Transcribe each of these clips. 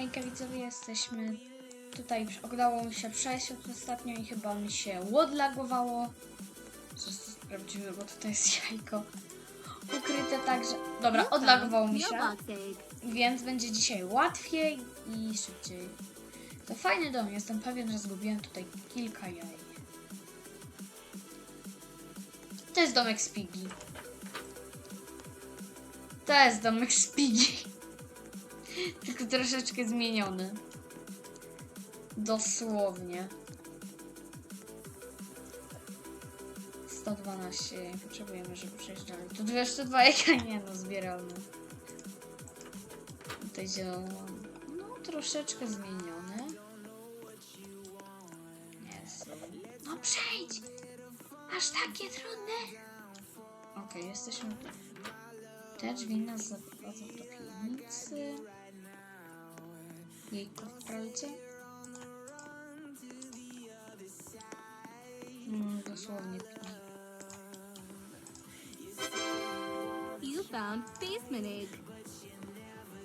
Hejka widzowie, jesteśmy tutaj, udało mi się od ostatnio i chyba mi się łodlagowało. Jest prawdziwe, bo tutaj jest jajko ukryte także... Dobra, odlagowało mi się, więc będzie dzisiaj łatwiej i szybciej. To fajny dom, jestem pewien, że zgubiłem tutaj kilka jaj. To jest domek Spigi. To jest domek Spigi. Tylko troszeczkę zmieniony. Dosłownie. 112. Potrzebujemy, żeby przejść dalej. Tu 202 jaka nie no, zbieralne. Tutaj zielono. No, troszeczkę zmieniony. No przejdź! Aż takie trudne! Okej, jesteśmy tu. Te drzwi nas zaprowadzą Jejku w pralce. Mm, dosłownie You found basement egg.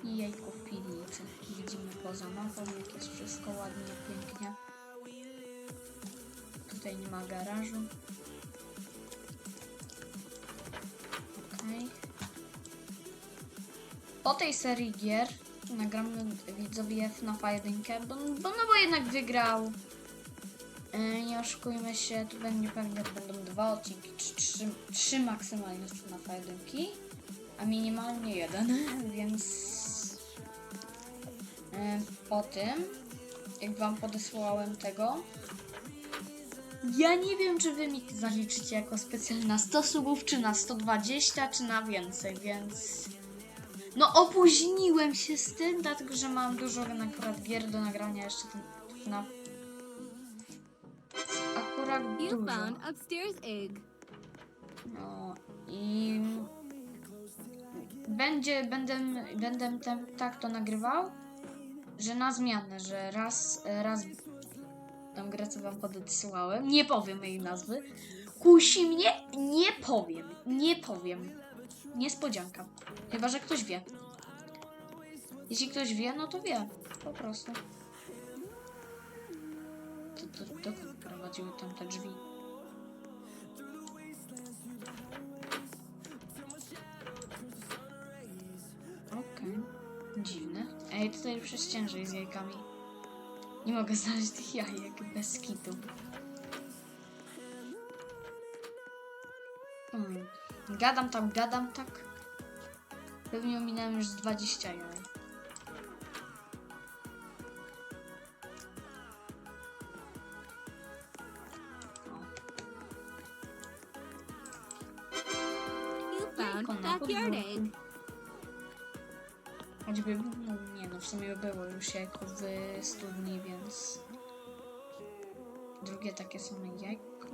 i jajko w piwnicy. Widzimy poza mapą, jak jest wszystko ładnie, pięknie. Tutaj nie ma garażu. Okej. Po tej serii gier nagramy widzowie FNAF 1, bo, bo no bo jednak wygrał. Yy, nie oszukujmy się, tu będzie pewnie będą dwa odcinki, czy trzy, trzy maksymalnie z FNAF 1, a minimalnie jeden, więc yy, po tym, jak wam podesłałem tego, ja nie wiem, czy wy mi zaliczycie jako specjalnie na 100 subów, czy na 120, czy na więcej, więc... No opóźniłem się z tym, dlatego że mam dużo akurat gier do nagrania jeszcze ten na akurat You dużo. No i będzie, będę, będę te, tak to nagrywał, że na zmianę, że raz, raz tą grę, co wam podesłałem, nie powiem jej nazwy, kusi mnie, nie powiem, nie powiem. Niespodzianka. Chyba, że ktoś wie. Jeśli ktoś wie, no to wie. Po prostu. To, to, dokąd prowadziły tamte drzwi? Okej. Dziwne. Ej, tutaj przez ciężej z jajkami. Nie mogę znaleźć tych jajek bez kitu. Hmm. Gadam tam, gadam tak. Pewnie ominąłem już z 20 jaj. Egg. Choćby, no nie no, w sumie było już jajko w studni, więc... Drugie takie same jajko.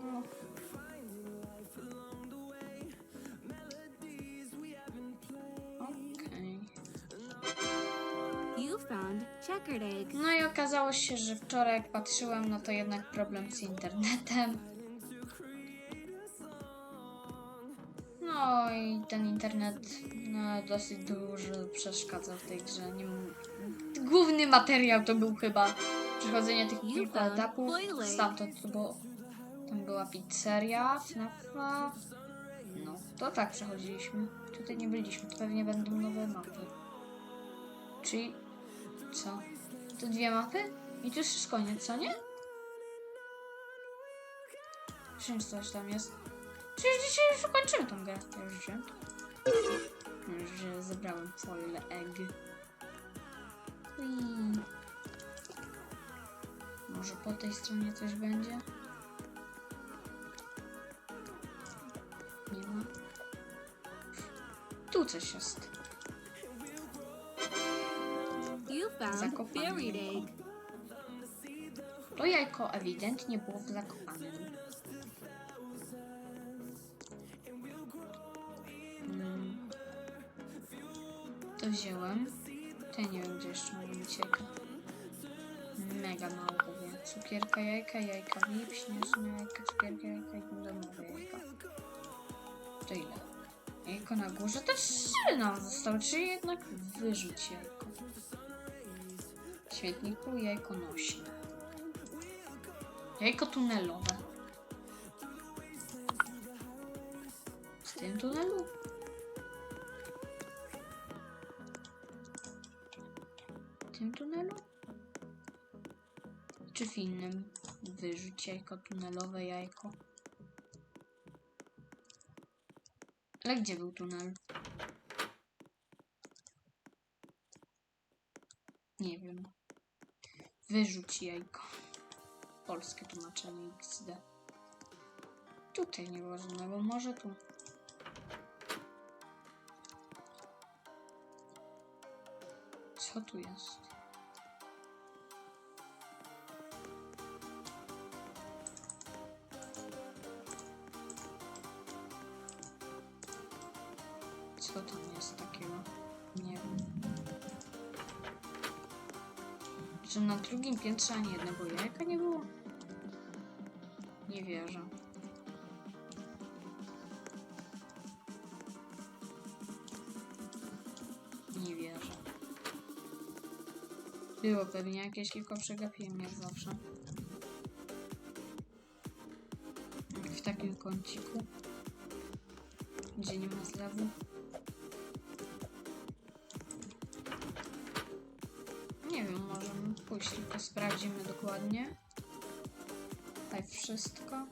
Checkered. No i okazało się, że wczoraj jak patrzyłem, no to jednak problem z internetem. No i ten internet no, dosyć dużo przeszkadzał w tej grze. Nie Główny materiał to był chyba przechodzenie tych kilku etapów. Stamtąd to było, tam była pizzeria, FNAFa. No, to tak przechodziliśmy. Tutaj nie byliśmy, to pewnie będą nowe mapy. Czyli co? To dwie mapy? I to już koniec, co nie? Czymś coś tam jest. Przecież dzisiaj już ukończymy tą grę. Ja już wziąłem. Już zebrałem foil egg. Ui. Może po tej stronie coś będzie? Nie ma. Tu coś jest. Found buried egg. To jajko ewidentnie było w zakopanym. Mm. To wziąłem. To ja nie wiem, gdzie jeszcze mieć jajka. Mega mało powiem. Cukierka, jajka, jajka VIP, śnieżne jajka, cukierka, jajka i domowe jajka. To ile? Jajko na górze to trzy nam zostało, czyli jednak wyrzuć jajko. Śmietniku jajko nośne. Jajko tunelowe. W tym tunelu? W tym tunelu? Czy w innym? Wyrzuć jajko tunelowe, jajko. Ale gdzie był tunel? Nie wiem. Wyrzuć jajko. Polskie tłumaczenie XD. Tutaj nie było żadnego, może tu. Co tu jest? Co tam jest takiego? Nie wiem. Czy na drugim piętrze ani jednego jajka nie było? Nie wierzę. Nie wierzę. Było pewnie jakieś, tylko przegapiłem jak zawsze. W takim kąciku, gdzie nie ma zlewu. Tylko sprawdzimy dokładnie. Tutaj wszystko.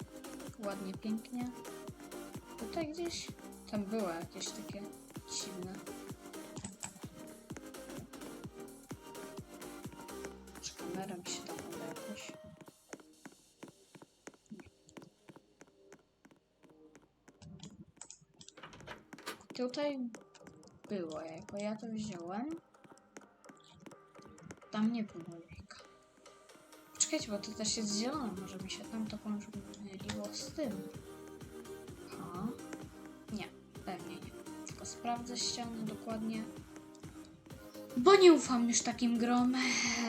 Ładnie, pięknie. Tutaj gdzieś. Tam było jakieś takie dziwne. Czy kamera mi się tam uda jakoś? Tutaj było jajko, ja to wziąłem. Tam nie było jajka. Czekajcie, bo to też jest zielone. Może mi się tam to pomyliło z tym. Ha? Nie, pewnie nie. Tylko sprawdzę ścianę dokładnie. Bo nie ufam już takim grom.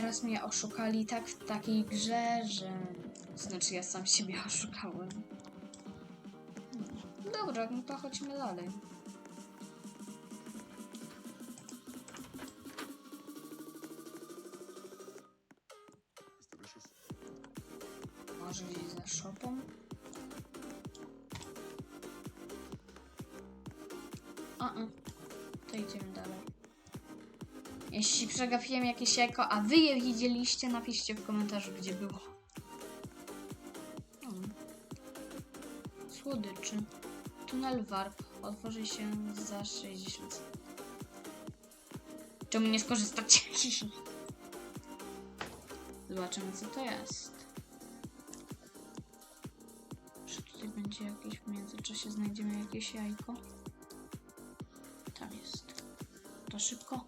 Raz mnie oszukali tak w takiej grze, że... Znaczy ja sam siebie oszukałem. Dobra, no to chodźmy dalej. A, a. To idziemy dalej. Jeśli przegapiłem jakieś jajko, a wy je widzieliście, napiszcie w komentarzu, gdzie było. Hmm. Słodyczy. Tunel warp otworzy się za 60 sekund. Czemu nie skorzystać? Zobaczymy, co to jest. Czy tutaj będzie jakieś w międzyczasie znajdziemy jakieś jajko? Szybko.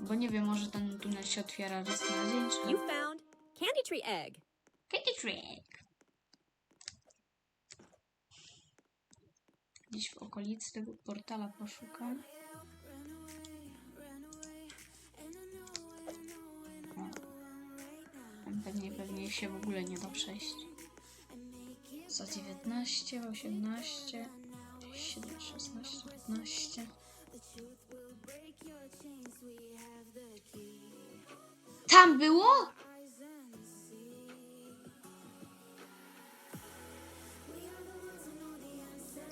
Bo nie wiem, może ten tunel się otwiera raz na dzień, czy... You found Candy Tree Egg. Kitty Trick! Gdzieś w okolicy tego portala poszukam. Tam pewnie, pewnie się w ogóle nie da przejść. Za 19, 18, 7, 16, 15. Tam było?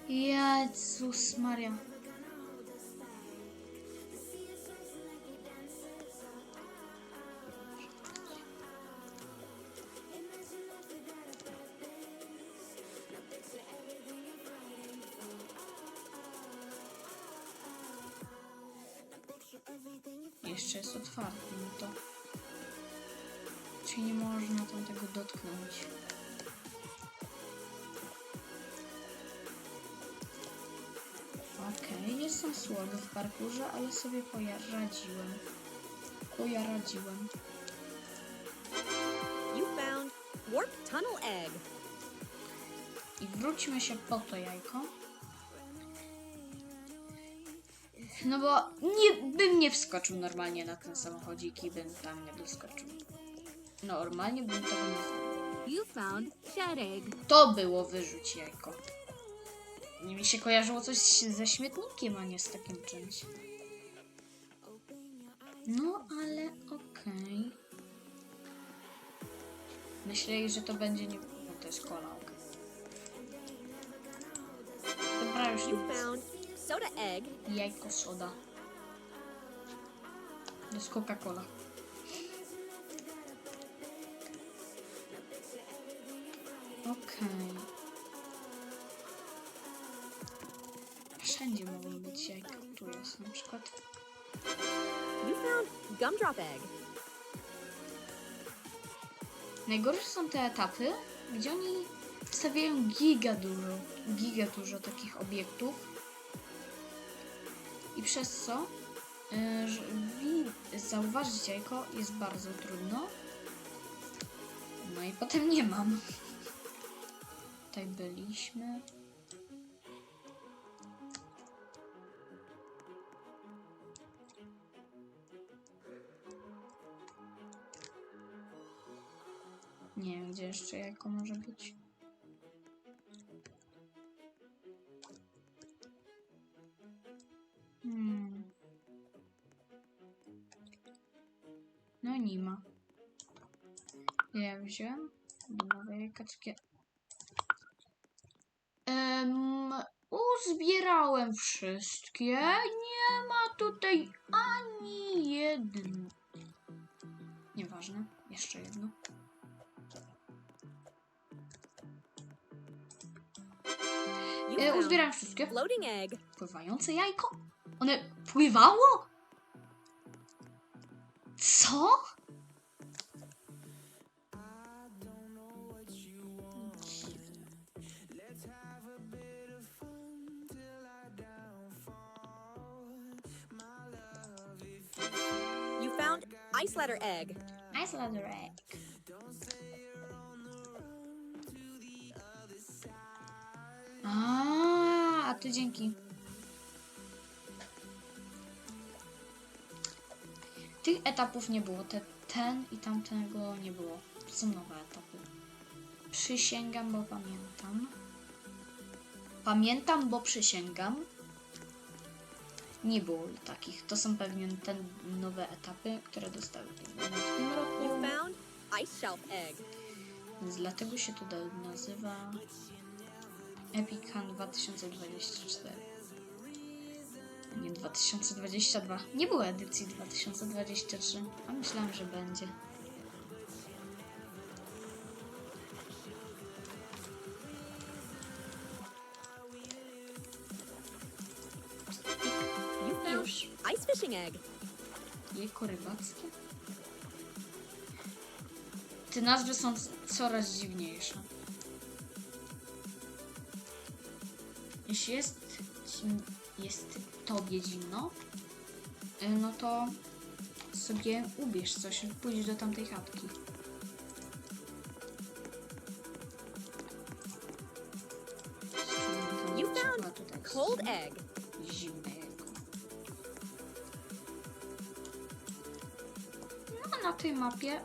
Jezus Maria. Dotknąć. Okej, jestem słaby w parkurze, ale sobie poradziłem. Poradziłem. You found Warp Tunnel Egg. I wróćmy się po to jajko. No bo nie, bym nie wskoczył normalnie na ten samochodzik i bym tam nie doskoczył. Normalnie bym tego nie zrobił. You found egg. To było wyrzuć jajko. Nie mi się kojarzyło coś ze śmietnikiem, a nie z takim czymś. No, ale okej. Okay. Że to będzie nie... No, to jest kola, okej. Okay. Dobra, już nic. Jajko soda. To jest Coca-Cola. Okej. Wszędzie mogą być jajka. Tu jest na przykład. you found gumdrop egg, Najgorsze są te etapy, gdzie oni stawiają giga dużo, giga dużo takich obiektów. I przez co y, wi- zauważyć jajko jest bardzo trudno. No i potem nie mam. Tutaj byliśmy. Nie wiem, gdzie jeszcze jajko może być. Hmm. No nie. Ja wziąłem nowe jajka takie. Um, uzbierałem wszystkie. Nie ma tutaj ani jedno. Nieważne. Jeszcze jedno. E, uzbieram wszystkie. Pływające jajko? One pływało? Co? Ice ladder egg, Ice ladder egg. A, a to dzięki. Tych etapów nie było. Te, ten i tamtego nie było. To są nowe etapy. Przysięgam, bo pamiętam. Pamiętam, bo przysięgam. Nie było takich. To są pewnie te nowe etapy, które dostały w tym roku. Więc dlatego się to nazywa Epic Hunt 2024. A Nie 2022. Nie było edycji 2023, a myślałam, że będzie. Już. ice fishing egg, Jejko rybackie? Te nazwy są coraz dziwniejsze. Jeśli jest, jest tobie zimno, y, no to sobie ubierz coś pójdź do tamtej chatki. You found cold egg, na tej mapie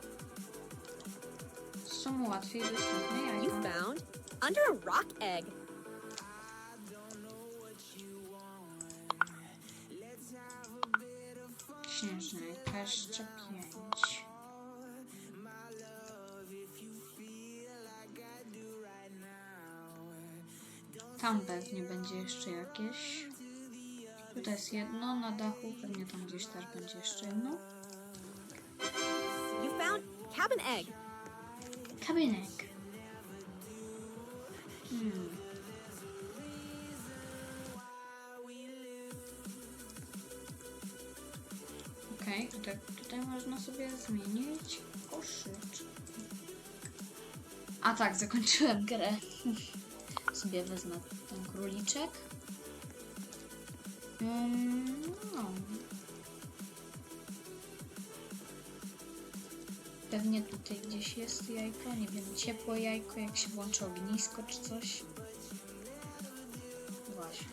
są łatwiej dostępne you jajka. found under a rock egg, Śnieżne jajka jeszcze pięć. Tam pewnie będzie jeszcze jakieś. Tutaj jest jedno na dachu, pewnie tam gdzieś też będzie jeszcze jedno. You found cabin egg. Hmm. Okej, tutaj, tutaj można sobie zmienić koszycz. A tak, zakończyłem grę. sobie wezmę ten króliczek. No. Pewnie tutaj gdzieś jest jajko, nie wiem, ciepłe jajko, jak się włączy ognisko czy coś. Właśnie.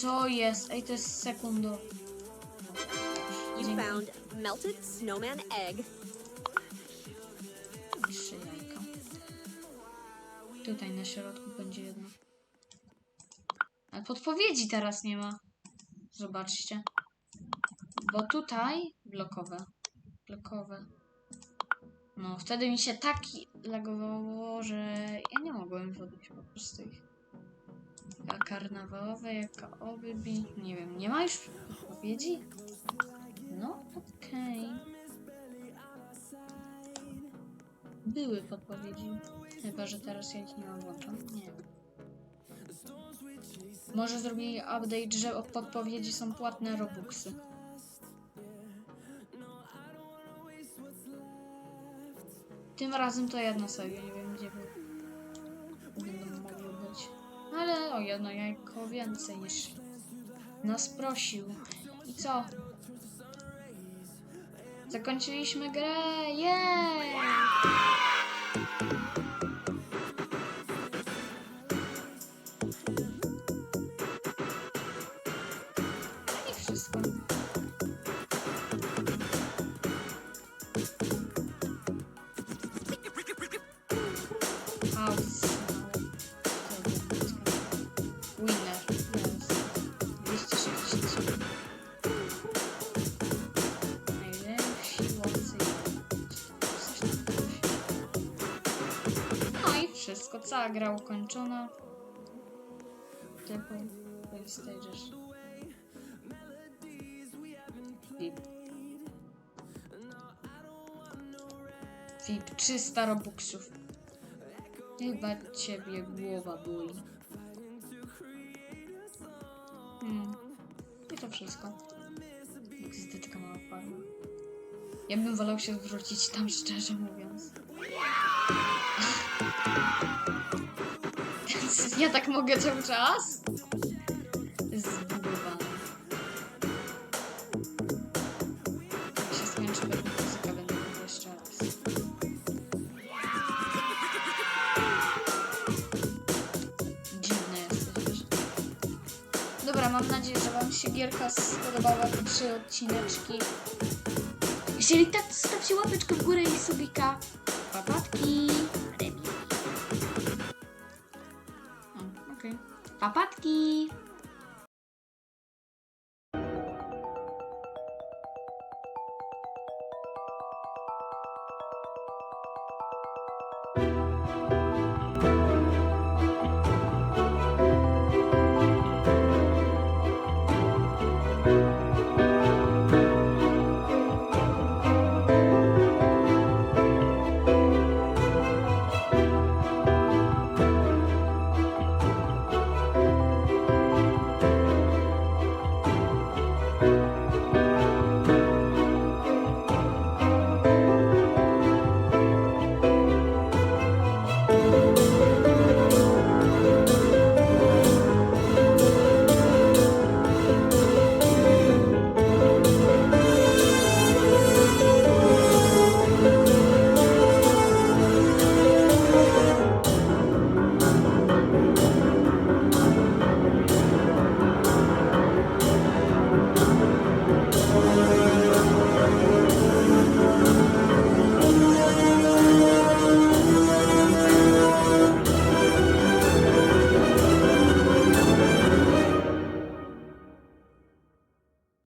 Co jest? Ej, to jest sekundo. you found melted snowman egg, Trzy jajka. Tutaj na środku będzie jedno. Ale podpowiedzi teraz nie ma. Zobaczcie. Bo tutaj blokowe. blokowe. No, wtedy mi się tak lagowało, że ja nie mogłem podnieść po prostu ich. A karnawałowe, jaka obybi, nie wiem, nie ma już odpowiedzi? No, okej. Były podpowiedzi. Chyba, że teraz ja ich nie włączam. Nie wiem. Może zrobili update, że podpowiedzi są płatne Robuxy. Tym razem to ja na serio nie wiem gdzie będą mogły być. Ale o jedno jajko więcej niż nas prosił. I co? Zakończyliśmy grę! Jej! Cała gra ukończona. Typu. Stages. VIP. VIP 300 robuxów. Chyba ciebie głowa boli. Hmm. I to wszystko. Egzystyczka mała farma. Ja bym wolał się zwrócić tam, szczerze mówiąc. Ja tak mogę cały czas? Zbugowane. Jak się skończy pewnie muzyka, będę mówił jeszcze raz. Dziwny jesteś, wiesz. Dobra, mam nadzieję, że wam się gierka spodobała, te trzy odcineczki. Jeżeli tak, to zostawcie łapeczkę w górę i subika. Papatki. O, Okej. Papatki.